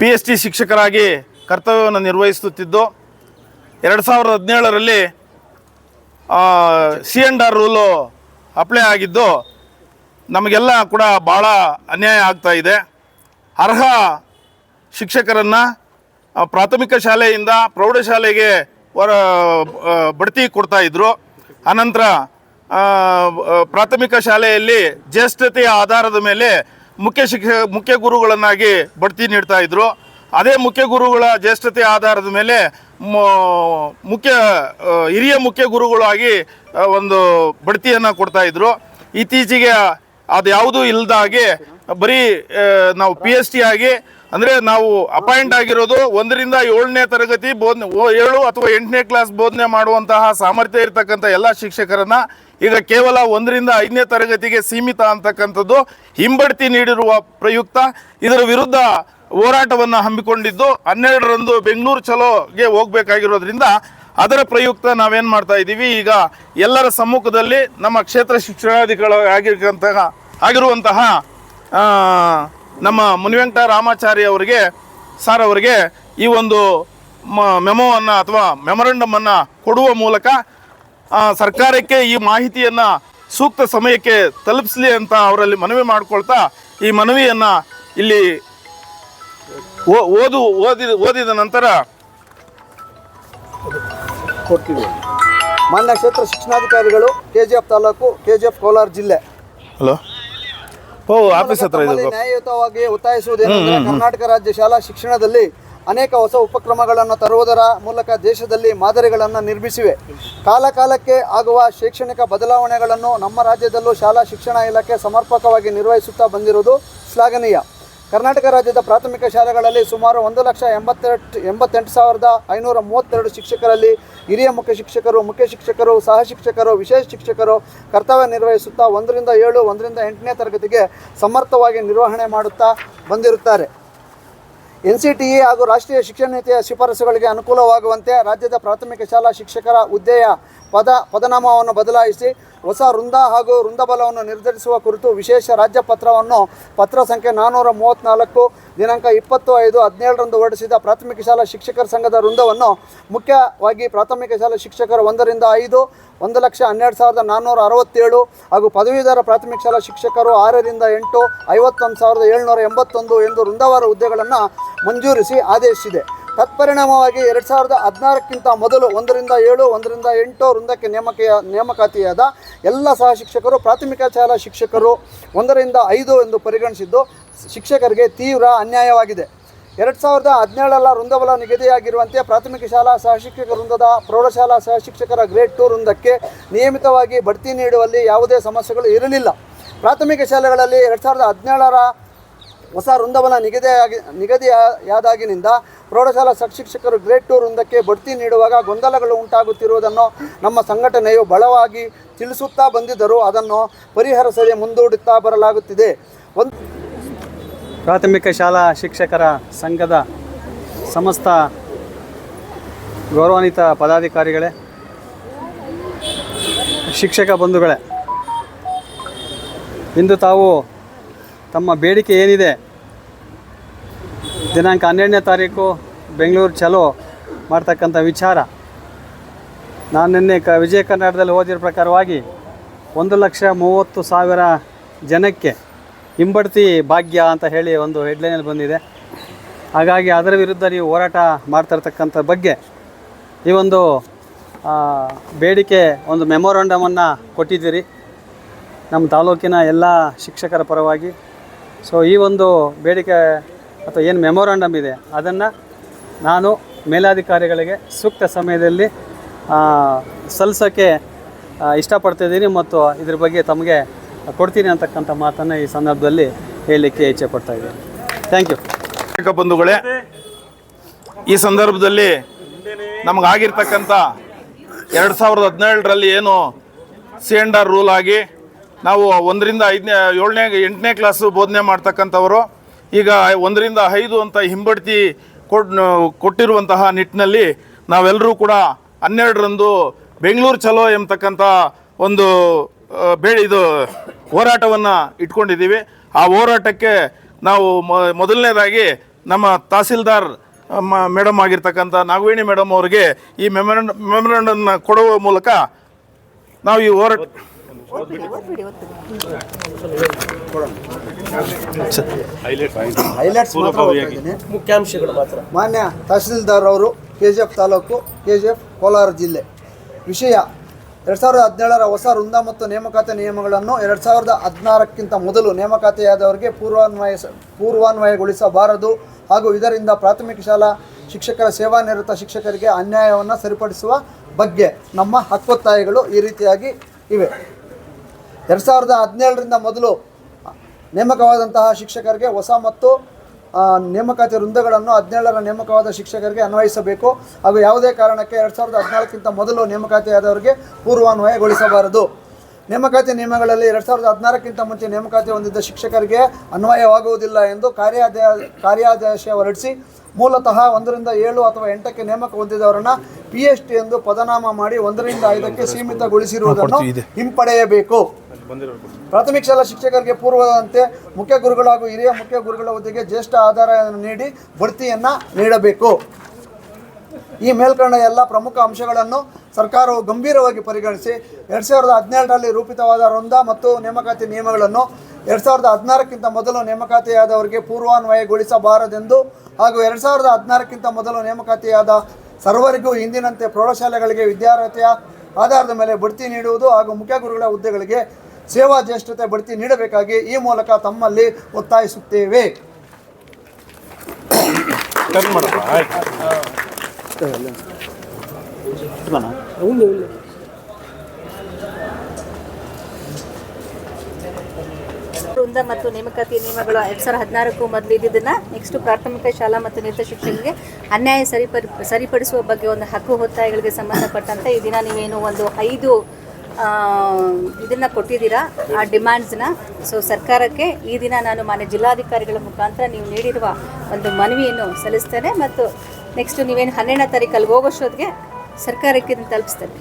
P H D ಶಿಕ್ಷಕರಾಗಿ ಕರ್ತವ್ಯವನ್ನು ನಿರ್ವಹಿಸುತ್ತಿದ್ದು, ಎರಡು ಸಾವಿರದ ಹದಿನೇಳರಲ್ಲಿ C and R rule apply ಆಗಿದ್ದು, ನಮಗೆಲ್ಲ ಕೂಡ ಭಾಳ ಅನ್ಯಾಯ ಆಗ್ತಾ ಇದೆ. ಅರ್ಹ ಶಿಕ್ಷಕರನ್ನು ಪ್ರಾಥಮಿಕ ಶಾಲೆಯಿಂದ ಪ್ರೌಢಶಾಲೆಗೆ ಹೊರ ಬಡ್ತಿ ಕೊಡ್ತಾ ಇದ್ದರು ಅನಂತರ ಪ್ರಾಥಮಿಕ ಶಾಲೆಯಲ್ಲಿ ಜ್ಯೇಷ್ಠತೆಯ ಆಧಾರದ ಮೇಲೆ ಮುಖ್ಯ ಶಿಕ್ಷ ಮುಖ್ಯ ಗುರುಗಳನ್ನಾಗಿ ಬಡ್ತಿ ನೀಡ್ತಾ ಇದ್ದರು ಅದೇ ಮುಖ್ಯ ಗುರುಗಳ ಜ್ಯೇಷ್ಠತೆ ಆಧಾರದ ಮೇಲೆ ಮುಖ್ಯ ಹಿರಿಯ ಮುಖ್ಯ ಗುರುಗಳಾಗಿ ಒಂದು ಬಡ್ತಿಯನ್ನು ಕೊಡ್ತಾ ಇದ್ದರು ಇತ್ತೀಚೆಗೆ ಅದು ಯಾವುದೂ ಇಲ್ಲದಾಗೆ ಬರೀ ನಾವು ಪಿ ಎಚ್ ಟಿ ಆಗಿ, ಅಂದರೆ ನಾವು ಅಪಾಯಿಂಟ್ ಆಗಿರೋದು ಒಂದರಿಂದ ಏಳನೇ ತರಗತಿ ಬೋಧನೆ ಏಳು ಅಥವಾ ಎಂಟನೇ ಕ್ಲಾಸ್ ಬೋಧನೆ ಮಾಡುವಂತಹ ಸಾಮರ್ಥ್ಯ ಇರತಕ್ಕಂಥ ಎಲ್ಲ ಶಿಕ್ಷಕರನ್ನ ಈಗ ಕೇವಲ ಒಂದರಿಂದ ಐದನೇ ತರಗತಿಗೆ ಸೀಮಿತ ಅಂತಕ್ಕಂಥದ್ದು ಹಿಂಬಡ್ತಿ ನೀಡಿರುವ ಪ್ರಯುಕ್ತ. ಇದರ ವಿರುದ್ಧ ಹೋರಾಟವನ್ನು ಹಮ್ಮಿಕೊಂಡಿದ್ದು ಹನ್ನೆರಡರಂದು ಬೆಂಗಳೂರು ಚಲೋಗೆ ಹೋಗಬೇಕಾಗಿರೋದ್ರಿಂದ ಅದರ ಪ್ರಯುಕ್ತ ನಾವೇನು ಮಾಡ್ತಾ ಇದ್ದೀವಿ? ಈಗ ಎಲ್ಲರ ಸಮ್ಮುಖದಲ್ಲಿ ನಮ್ಮ ಕ್ಷೇತ್ರ ಶಿಕ್ಷಣಾಧಿಕಾರಿ ಆಗಿರ್ತಕ್ಕಂತಹ, ಆಗಿರುವಂತಹ ನಮ್ಮ ಮುನಿವೆಂಕಟ ರಾಮಾಚಾರಿ ಅವರಿಗೆ, ಸರ್ ಅವರಿಗೆ ಈ ಒಂದು ಮೆಮೋವನ್ನು ಅಥವಾ ಮೆಮೊರಂಡಮನ್ನು ಕೊಡುವ ಮೂಲಕ ಸರ್ಕಾರಕ್ಕೆ ಈ ಮಾಹಿತಿಯನ್ನು ಸೂಕ್ತ ಸಮಯಕ್ಕೆ ತಲುಪಿಸಲಿ ಅಂತ ಅವರಲ್ಲಿ ಮನವಿ ಮಾಡ್ಕೊಳ್ತಾ ಈ ಮನವಿಯನ್ನು ಇಲ್ಲಿ ಓ- ಓದು ಓದಿದ ನಂತರ ಮಾನ್ಯ ಕ್ಷೇತ್ರ ಶಿಕ್ಷಣಾಧಿಕಾರಿಗಳು ಕೆ ಜಿ ಎಫ್ ತಾಲೂಕು ಕೆ ಜಿ ಎಫ್ ಕೋಲಾರ ಜಿಲ್ಲೆ. ಹಲೋ? ಓ ಆಫೀಸ್ ಹತ್ರ ನ್ಯಾಯಯುತವಾಗಿ ಒತ್ತಾಯಿಸುವುದೇನೆಂದರೆ ಕರ್ನಾಟಕ ರಾಜ್ಯ ಶಾಲಾ ಶಿಕ್ಷಣದಲ್ಲಿ ಅನೇಕ ಹೊಸ ಉಪಕ್ರಮಗಳನ್ನು ತರುವುದರ ಮೂಲಕ ದೇಶದಲ್ಲಿ ಮಾದರಿಗಳನ್ನು ನಿರ್ಮಿಸಿವೆ. ಕಾಲಕಾಲಕ್ಕೆ ಆಗುವ ಶೈಕ್ಷಣಿಕ ಬದಲಾವಣೆಗಳನ್ನು ನಮ್ಮ ರಾಜ್ಯದಲ್ಲೂ ಶಾಲಾ ಶಿಕ್ಷಣ ಇಲಾಖೆ ಸಮರ್ಪಕವಾಗಿ ನಿರ್ವಹಿಸುತ್ತಾ ಬಂದಿರುವುದು ಶ್ಲಾಘನೀಯ. ಕರ್ನಾಟಕ ರಾಜ್ಯದ ಪ್ರಾಥಮಿಕ ಶಾಲೆಗಳಲ್ಲಿ ಸುಮಾರು ಒಂದು ಲಕ್ಷ ಎಂಬತ್ತೆಂಟು ಎಂಬತ್ತೆಂಟು ಸಾವಿರದ ಐನೂರ ಮೂವತ್ತೆರಡು ಶಿಕ್ಷಕರಲ್ಲಿ ಹಿರಿಯ ಮುಖ್ಯ ಶಿಕ್ಷಕರು ಮುಖ್ಯ ಶಿಕ್ಷಕರು, ಸಹ ಶಿಕ್ಷಕರು, ವಿಶೇಷ ಶಿಕ್ಷಕರು ಕರ್ತವ್ಯ ನಿರ್ವಹಿಸುತ್ತಾ ಒಂದರಿಂದ ಏಳು, ಒಂದರಿಂದ ಎಂಟನೇ ತರಗತಿಗೆ ಸಮರ್ಥವಾಗಿ ನಿರ್ವಹಣೆ ಮಾಡುತ್ತಾ ಬಂದಿರುತ್ತಾರೆ. ಎನ್ ಸಿ ಟಿ ಇ ಹಾಗೂ ರಾಷ್ಟ್ರೀಯ ಶಿಕ್ಷಣ ನೀತಿಯ ಶಿಫಾರಸುಗಳಿಗೆ ಅನುಕೂಲವಾಗುವಂತೆ ರಾಜ್ಯದ ಪ್ರಾಥಮಿಕ ಶಾಲಾ ಶಿಕ್ಷಕರ ಹುದ್ದೆಯ ಪದ, ಪದನಾಮವನ್ನು ಬದಲಾಯಿಸಿ ಹೊಸ ವೃಂದ ಹಾಗೂ ವೃಂದಬಲವನ್ನು ನಿರ್ಧರಿಸುವ ಕುರಿತು ವಿಶೇಷ ರಾಜ್ಯ ಪತ್ರವನ್ನು, ಪತ್ರ ಸಂಖ್ಯೆ ನಾನ್ನೂರ ಮೂವತ್ತ್ನಾಲ್ಕು ದಿನಾಂಕ ಇಪ್ಪತ್ತು ಐದು, ಹದಿನೇಳರಂದು ಹೊರಡಿಸಿದ ಪ್ರಾಥಮಿಕ ಶಾಲಾ ಶಿಕ್ಷಕರ ಸಂಘದ ವೃಂದವನ್ನು ಮುಖ್ಯವಾಗಿ ಪ್ರಾಥಮಿಕ ಶಾಲಾ ಶಿಕ್ಷಕರು ಒಂದರಿಂದ ಐದು, ಒಂದು ಲಕ್ಷ ಹನ್ನೆರಡು ಸಾವಿರದ ನಾನ್ನೂರ ಅರವತ್ತೇಳು ಹಾಗೂ ಪದವೀಧರ ಪ್ರಾಥಮಿಕ ಶಾಲಾ ಶಿಕ್ಷಕರು ಆರರಿಂದ ಎಂಟು, ಐವತ್ತೊಂದು ಸಾವಿರದ ಏಳ್ನೂರ ಎಂಬತ್ತೊಂದು ಎಂದು ವೃಂದವಾರ ಹುದ್ದೆಗಳನ್ನು ಮಂಜೂರಿಸಿ ಆದೇಶಿಸಿದೆ. ತತ್ಪರಿಣಾಮವಾಗಿ ಎರಡು ಸಾವಿರದ ಹದಿನಾರಕ್ಕಿಂತ ಮೊದಲು ಒಂದರಿಂದ ಏಳು, ಒಂದರಿಂದ ಎಂಟು ವೃಂದಕ್ಕೆ ನೇಮಕ ನೇಮಕಾತಿಯಾದ ಎಲ್ಲ ಸಹ ಶಿಕ್ಷಕರು, ಪ್ರಾಥಮಿಕ ಶಾಲಾ ಶಿಕ್ಷಕರು ಒಂದರಿಂದ ಐದು ಎಂದು ಪರಿಗಣಿಸಿದ್ದು ಶಿಕ್ಷಕರಿಗೆ ತೀವ್ರ ಅನ್ಯಾಯವಾಗಿದೆ. ಎರಡು ಸಾವಿರದ ಹದಿನೇಳರ ವೃಂದಬಲ ನಿಗದಿಯಾಗಿರುವಂತೆ ಪ್ರಾಥಮಿಕ ಶಾಲಾ ಸಹಶಿಕ್ಷಕ ವೃಂದದ ಪ್ರೌಢಶಾಲಾ ಸಹಶಿಕ್ಷಕರ ಗ್ರೇಡ್ ಟು ವೃಂದಕ್ಕೆ ನಿಯಮಿತವಾಗಿ ಬಡ್ತಿ ನೀಡುವಲ್ಲಿ ಯಾವುದೇ ಸಮಸ್ಯೆಗಳು ಇರಲಿಲ್ಲ. ಪ್ರಾಥಮಿಕ ಶಾಲೆಗಳಲ್ಲಿ ಎರಡು ಸಾವಿರದ ಹದಿನೇಳರ ಹೊಸ ವೃಂದವನ ನಿಗದಿಯಾಗಿ ನಿಗದಿಯಾದಾಗಿನಿಂದ ಪ್ರೌಢಶಾಲಾ ಶಿಕ್ಷಕರು ಗ್ರೇಡ್ ಟೂರ್ ವೃಂದಕ್ಕೆ ಬಡ್ತಿ ನೀಡುವಾಗ ಗೊಂದಲಗಳು ಉಂಟಾಗುತ್ತಿರುವುದನ್ನು ನಮ್ಮ ಸಂಘಟನೆಯು ಬಲವಾಗಿ ತಿಳಿಸುತ್ತಾ ಬಂದಿದ್ದರೂ ಅದನ್ನು ಪರಿಹರಿಸದೆ ಮುಂದೂಡುತ್ತಾ ಬರಲಾಗುತ್ತಿದೆ. ಒಂದು ಪ್ರಾಥಮಿಕ ಶಾಲಾ ಶಿಕ್ಷಕರ ಸಂಘದ ಸಮಸ್ತ ಗೌರವಾನ್ವಿತ ಪದಾಧಿಕಾರಿಗಳೇ, ಶಿಕ್ಷಕ ಬಂಧುಗಳೇ, ಇಂದು ತಾವು ತಮ್ಮ ಬೇಡಿಕೆ ಏನಿದೆ ದಿನಾಂಕ ಹನ್ನೆರಡನೇ ತಾರೀಕು, ಬೆಂಗಳೂರು ಚಲೋ ಮಾಡ್ತಕ್ಕಂಥ ವಿಚಾರ. ನಾನು ನಿನ್ನೆ ಕ, ವಿಜಯ ಕರ್ನಾಟಕದಲ್ಲಿ ಓದಿರೋ ಪ್ರಕಾರವಾಗಿ ಒಂದು ಲಕ್ಷ ಮೂವತ್ತು ಸಾವಿರ ಜನಕ್ಕೆ ಹಿಂಬಡ್ತಿ ಭಾಗ್ಯ ಅಂತ ಹೇಳಿ ಒಂದು ಹೆಡ್ಲೈನಲ್ಲಿ ಬಂದಿದೆ. ಹಾಗಾಗಿ ಅದರ ವಿರುದ್ಧ ನೀವು ಹೋರಾಟ ಮಾಡ್ತಾ ಇರ್ತಕ್ಕಂಥ ಬಗ್ಗೆ ಈ ಒಂದು ಬೇಡಿಕೆ, ಒಂದು ಮೆಮೊರಾಂಡಮನ್ನು ಕೊಟ್ಟಿದ್ದೀರಿ. ನಮ್ಮ ತಾಲೂಕಿನ ಎಲ್ಲ ಶಿಕ್ಷಕರ ಪರವಾಗಿ. ಸೊ ಈ ಒಂದು ಬೇಡಿಕೆ ಅಥವಾ ಏನು ಮೆಮೊರಾಂಡಮ್ ಇದೆ, ಅದನ್ನು ನಾನು ಮೇಲಾಧಿಕಾರಿಗಳಿಗೆ ಸೂಕ್ತ ಸಮಯದಲ್ಲಿ ಸಲ್ಲಿಸೋಕ್ಕೆ ಇಷ್ಟಪಡ್ತಿದ್ದೀನಿ ಮತ್ತು ಇದ್ರ ಬಗ್ಗೆ ತಮಗೆ ಕೊಡ್ತೀನಿ ಅಂತಕ್ಕಂಥ ಮಾತನ್ನು ಈ ಸಂದರ್ಭದಲ್ಲಿ ಹೇಳಲಿಕ್ಕೆ ಇಚ್ಛೆ ಪಡ್ತಾ ಇದ್ದೀನಿ. ಥ್ಯಾಂಕ್ ಯು ಬಂಧುಗಳೇ, ಈ ಸಂದರ್ಭದಲ್ಲಿ ನಮಗಾಗಿರ್ತಕ್ಕಂಥ ಎರಡು ಸಾವಿರದ ಹದಿನೇಳರಲ್ಲಿ ಏನು ಸಿ ರೂಲ್ ಆಗಿ ನಾವು ಒಂದರಿಂದ ಐದನೇ, ಏಳನೇ, ಎಂಟನೇ ಕ್ಲಾಸು ಬೋಧನೆ ಮಾಡ್ತಕ್ಕಂಥವರು ಈಗ ಒಂದರಿಂದ ಐದು ಅಂತ ಹಿಂಬಡ್ತಿ ಕೊಡ್ ಕೊಟ್ಟಿರುವಂತಹ ನಿಟ್ಟಿನಲ್ಲಿ ನಾವೆಲ್ಲರೂ ಕೂಡ ಹನ್ನೆರಡರಂದು ಬೆಂಗಳೂರು ಚಲೋ ಎಂಬತಕ್ಕಂಥ ಒಂದು ಬೇ ಇದು ಹೋರಾಟವನ್ನು ಇಟ್ಕೊಂಡಿದ್ದೀವಿ. ಆ ಹೋರಾಟಕ್ಕೆ ನಾವು ಮೊದಲನೇದಾಗಿ ನಮ್ಮ ತಹಸೀಲ್ದಾರ್ ಮೇಡಮ್ ಆಗಿರ್ತಕ್ಕಂಥ ನಾಗವೇಣಿ ಮೇಡಮ್ ಅವರಿಗೆ ಈ ಮೆಮೊರಂಡ್ ಮೆಮೊರಂಡನ್ನು ಕೊಡುವ ಮೂಲಕ ನಾವು ಈ ಹೋರಾಟ ಹೈಲೈಟ್ಸ್ ಮಾತ್ರ ಮುಖ್ಯಾಂಶಗಳು ಮಾತ್ರ. ಮಾನ್ಯ ತಹಸೀಲ್ದಾರ್ ಅವರು ಕೆ ಜಿ ಎಫ್ ತಾಲೂಕು ಕೆ ಜಿ ಎಫ್ ಕೋಲಾರ ಜಿಲ್ಲೆ. ವಿಷಯ ಎರಡು ಸಾವಿರದ ಹದಿನೇಳರ ಹೊಸ ವೃಂದ ಮತ್ತು ನೇಮಕಾತಿ ನಿಯಮಗಳನ್ನು ಎರಡು ಸಾವಿರದ ಹದಿನಾರಕ್ಕಿಂತ ಮೊದಲು ನೇಮಕಾತಿಯಾದವರಿಗೆ ಪೂರ್ವಾನ್ವಯ ಪೂರ್ವಾನ್ವಯಗೊಳಿಸಬಾರದು ಹಾಗೂ ಇದರಿಂದ ಪ್ರಾಥಮಿಕ ಶಾಲಾ ಶಿಕ್ಷಕರ ಸೇವಾನಿರತ ಶಿಕ್ಷಕರಿಗೆ ಅನ್ಯಾಯವನ್ನು ಸರಿಪಡಿಸುವ ಬಗ್ಗೆ ನಮ್ಮ ಹಕ್ಕೊತ್ತಾಯಗಳು ಈ ರೀತಿಯಾಗಿ ಇವೆ. ಎರಡು ಸಾವಿರದ ಹದಿನೇಳರಿಂದ ಮೊದಲು ನೇಮಕವಾದಂತಹ ಶಿಕ್ಷಕರಿಗೆ ಹೊಸ ಮತ್ತು ನೇಮಕಾತಿ ವೃಂದಗಳನ್ನು ಹದಿನೇಳರ ನೇಮಕವಾದ ಶಿಕ್ಷಕರಿಗೆ ಅನ್ವಯಿಸಬೇಕು. ಹಾಗೂ ಯಾವುದೇ ಕಾರಣಕ್ಕೆ ಎರಡು ಸಾವಿರದ ಹದಿನಾಲ್ಕಿಂತ ಮೊದಲು ನೇಮಕಾತಿಯಾದವರಿಗೆ ಪೂರ್ವಾನ್ವಯಗೊಳಿಸಬಾರದು. ನೇಮಕಾತಿ ನಿಯಮಗಳಲ್ಲಿ ಎರಡು ಸಾವಿರದ ಹದಿನಾರಕ್ಕಿಂತ ಮುಂಚೆ ನೇಮಕಾತಿ ಹೊಂದಿದ್ದ ಶಿಕ್ಷಕರಿಗೆ ಅನ್ವಯವಾಗುವುದಿಲ್ಲ ಎಂದು ಕಾರ್ಯಾದ ಕಾರ್ಯಾದೇಶ ಹೊರಡಿಸಿ, ಮೂಲತಃ ಒಂದರಿಂದ ಏಳು ಅಥವಾ ಎಂಟಕ್ಕೆ ನೇಮಕ ಹೊಂದಿದವರನ್ನ ಪಿ ಎಚ್ ಟಿ ಎಂದು ಪದನಾಮ ಮಾಡಿ ಒಂದರಿಂದ ಐದಕ್ಕೆ ಸೀಮಿತಗೊಳಿಸಿರುವುದನ್ನು ಹಿಂಪಡೆಯಬೇಕು. ಪ್ರಾಥಮಿಕ ಶಾಲಾ ಶಿಕ್ಷಕರಿಗೆ ಪೂರ್ವದಂತೆ ಮುಖ್ಯ ಗುರುಗಳು ಹಾಗೂ ಹಿರಿಯ ಮುಖ್ಯ ಗುರುಗಳ ಹುದ್ದೆಗೆ ಜ್ಯೇಷ್ಠ ಆಧಾರವನ್ನು ನೀಡಿ ಬಡ್ತಿಯನ್ನು ನೀಡಬೇಕು. ಈ ಮೇಲ್ಕಂಡ ಎಲ್ಲ ಪ್ರಮುಖ ಅಂಶಗಳನ್ನು ಸರ್ಕಾರವು ಗಂಭೀರವಾಗಿ ಪರಿಗಣಿಸಿ ಎರಡು ಸಾವಿರದ ಹದಿನೇಳರಲ್ಲಿ ರೂಪಿತವಾದ ವೃಂದ ಮತ್ತು ನೇಮಕಾತಿ ನಿಯಮಗಳನ್ನು ಎರಡು ಸಾವಿರದ ಹದಿನಾರಕ್ಕಿಂತ ಮೊದಲು ನೇಮಕಾತಿಯಾದವರಿಗೆ ಪೂರ್ವಾನ್ವಯಗೊಳಿಸಬಾರದೆಂದು ಹಾಗೂ ಎರಡು ಸಾವಿರದ ಹದಿನಾರಕ್ಕಿಂತ ಮೊದಲು ನೇಮಕಾತಿಯಾದ ಸರ್ವರಿಗೂ ಹಿಂದಿನಂತೆ ಪ್ರೌಢಶಾಲೆಗಳಿಗೆ ವಿದ್ಯಾರ್ಹತೆಯ ಆಧಾರದ ಮೇಲೆ ಬಡ್ತಿ ನೀಡುವುದು ಹಾಗೂ ಮುಖ್ಯ ಗುರುಗಳ ಹುದ್ದೆಗಳಿಗೆ ಸೇವಾ ಜ್ಯೇಷ್ಠತೆ ಬಡ್ತಿ ನೀಡಬೇಕಾಗಿ ಈ ಮೂಲಕ ತಮ್ಮಲ್ಲಿ ಒತ್ತಾಯಿಸುತ್ತೇವೆ. ಕಟ್ ಮಾಡಪ್ಪ ಆಯ್ತು. ವೃಂದ ಮತ್ತು ನೇಮಕಾತಿ ನಿಯಮಗಳು ಎರಡು ಸಾವಿರದ ಹದಿನಾರಕ್ಕೂ ಮೊದಲು ಇದ್ದಿದ್ದನ್ನು ನೆಕ್ಸ್ಟ್ ಪ್ರಾಥಮಿಕ ಶಾಲಾ ಮತ್ತು ನಿರತ ಶಿಕ್ಷಕರಿಗೆ ಅನ್ಯಾಯ ಸರಿಪರಿ ಸರಿಪಡಿಸುವ ಬಗ್ಗೆ ಒಂದು ಹಕ್ಕು ಒತ್ತಾಯಗಳಿಗೆ ಸಂಬಂಧಪಟ್ಟಂತೆ ಈ ದಿನ ನೀವೇನು ಒಂದು ಐದು ಇದನ್ನು ಕೊಟ್ಟಿದ್ದೀರಾ? ಆ ಡಿಮ್ಯಾಂಡ್ಸ್ನ ಸೊ ಸರ್ಕಾರಕ್ಕೆ ಈ ದಿನ ನಾನು ಮಾನ್ಯ ಜಿಲ್ಲಾಧಿಕಾರಿಗಳ ಮುಖಾಂತರ ನೀವು ನೀಡಿರುವ ಒಂದು ಮನವಿಯನ್ನು ಸಲ್ಲಿಸ್ತೇನೆ ಮತ್ತು ನೆಕ್ಸ್ಟ್ ನೀವೇನು ಹನ್ನೆರಡನೇ ತಾರೀಕಲ್ಲಿ ಹೋಗೋಷ್ಟೊತ್ತಿಗೆ ಸರ್ಕಾರಕ್ಕೆ ಇದನ್ನು ತಲುಪಿಸ್ತೇನೆ.